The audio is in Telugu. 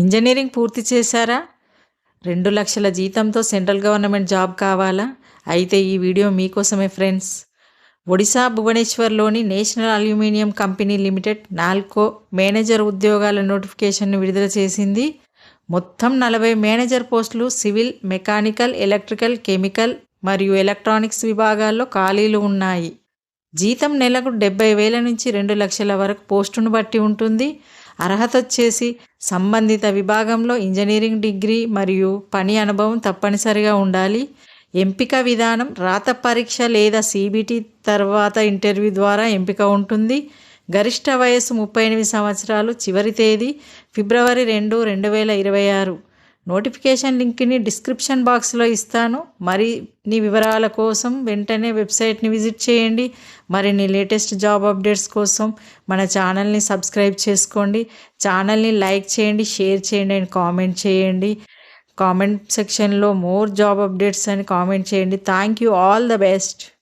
ఇంజనీరింగ్ పూర్తి చేశారా? రెండు లక్షల జీతంతో సెంట్రల్ గవర్నమెంట్ జాబ్ కావాలా? అయితే ఈ వీడియో మీకోసమే friends. Odisha భువనేశ్వర్లోని national aluminium company limited NALCO manager ఉద్యోగాల నోటిఫికేషన్ను విడుదల చేసింది. మొత్తం నలభై మేనేజర్ పోస్టులు సివిల్ మెకానికల్ ఎలక్ట్రికల్ కెమికల్ మరియు ఎలక్ట్రానిక్స్ విభాగాల్లో ఖాళీలు ఉన్నాయి. జీతం నెలకు డెబ్బై వేల నుంచి రెండు లక్షల వరకు పోస్టును బట్టి ఉంటుంది. అర్హత వచ్చేసి సంబంధిత విభాగంలో ఇంజనీరింగ్ డిగ్రీ మరియు పని అనుభవం తప్పనిసరిగా ఉండాలి. ఎంపిక విధానం రాత పరీక్ష లేదా సీబీటీ తర్వాత ఇంటర్వ్యూ ద్వారా ఎంపిక ఉంటుంది. గరిష్ట వయస్సు ముప్పై ఎనిమిది సంవత్సరాలు చివరి తేదీ ఫిబ్రవరి రెండు రెండు వేల ఇరవై ఆరు. నోటిఫికేషన్ లింక్ని డిస్క్రిప్షన్ బాక్స్లో ఇస్తాను. మరిన్ని వివరాల కోసం వెంటనే వెబ్సైట్ని విజిట్ చేయండి. మరిన్ని లేటెస్ట్ జాబ్ అప్డేట్స్ కోసం మన ఛానల్ని సబ్స్క్రైబ్ చేసుకోండి. ఛానల్ని లైక్ చేయండి షేర్ చేయండి అండ్ కామెంట్ చేయండి. కామెంట్ సెక్షన్లో మోర్ జాబ్ అప్డేట్స్ అని కామెంట్ చేయండి. Thank you. All the best.